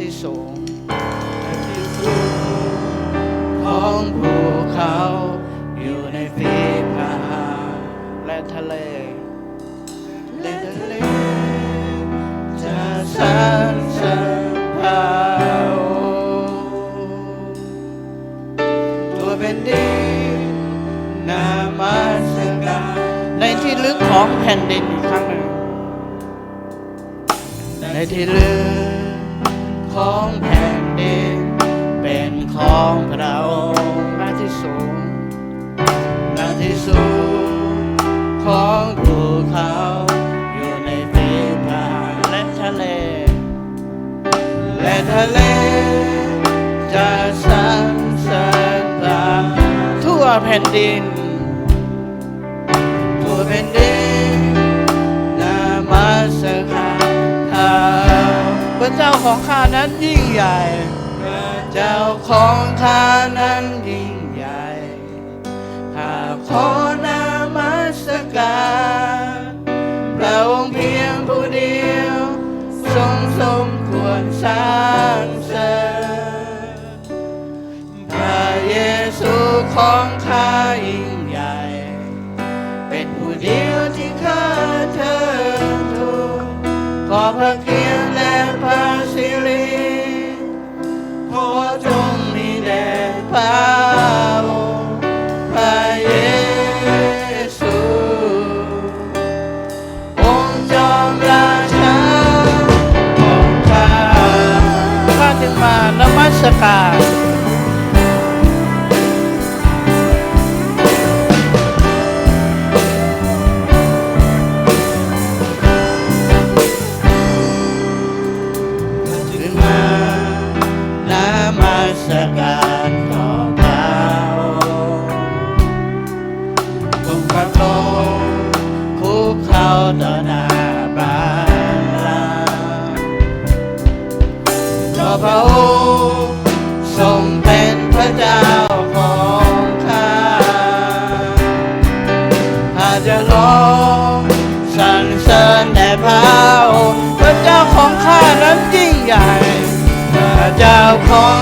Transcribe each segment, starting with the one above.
ที่สูงที่สูงของภูเขาอยู่ในฝีพระหัตถ์และทะเลและทะเล จะสรรเสริญพระองค์ตัวเป็นดินนามัสการในที่ลึกของแผ่นดินอีกครั้งหนึ่งในที่ลึก ของแผ่นดินเป็นของพระองค์หน้าที่สูงหน้าที่สูงของภูเขาอยู่ในฝีพระหัตถ์และทะเล และทะเลจะสรรเสริญพระทั่วแผ่นดิน ระเจ้าของข้านั้นยิ่งใหญ่ พระเจ้าของข้านั้นยิ่งใหญ่ข้าขอนามัสการพระองค์เพียงผู้เดียว ทรงสมควรสรรเสริญพระเยซูของข้ายิ่งใหญ่ เป็นผู้เดียวที่ข้าเธอทูลขอพระเค์ทุกพระองค์คุกเข่าต่อหน้าบาลาเพราะ สรรเสริญแด่พระองค์พระเจ้าของข้านั้นยิ่งใหญ่พระเจ้าของ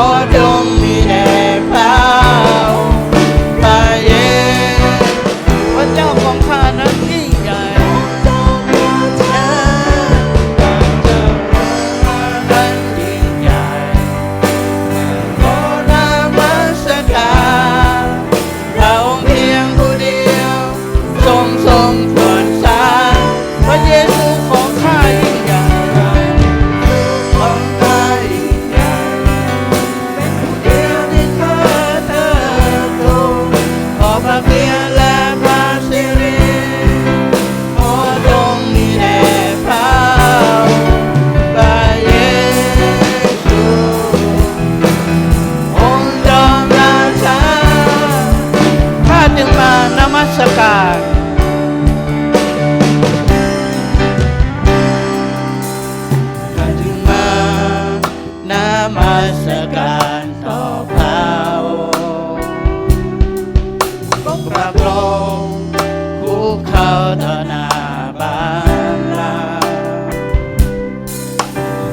ข สการต่อพระองค์ต้องกราบลงคุกเข่าต่อหน้าบาลา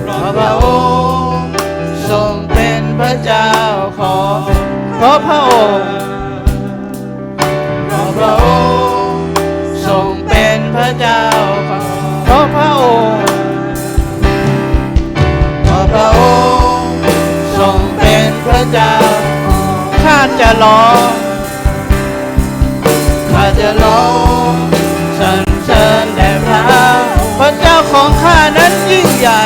เพราะพระองค์ทรงเป็นพระเจ้าของเพราะพระองค์ ระเจ้า ข้าจะร้องข้าจะร้องสรรเสริญแด่พระพระเจ้าของข้านั้นยิ่งใหญ่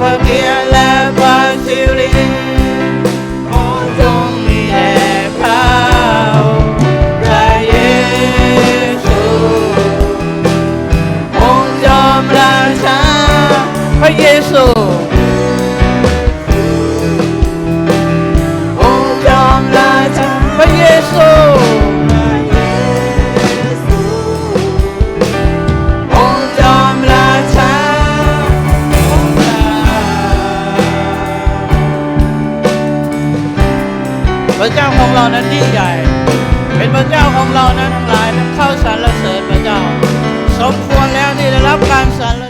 พระเกียรติและพระสิริองค์ทรงมีแด่พระพระเยซูองค์จอมราชาพระเยซู เจ้าของเรานั้นยิ่งใหญ่ เป็นพระเจ้าของเรานั้นทั้งหลายนั้นเข้าสรรเสริญพระเจ้า สมควรแล้วที่ได้รับการสรรเสริญ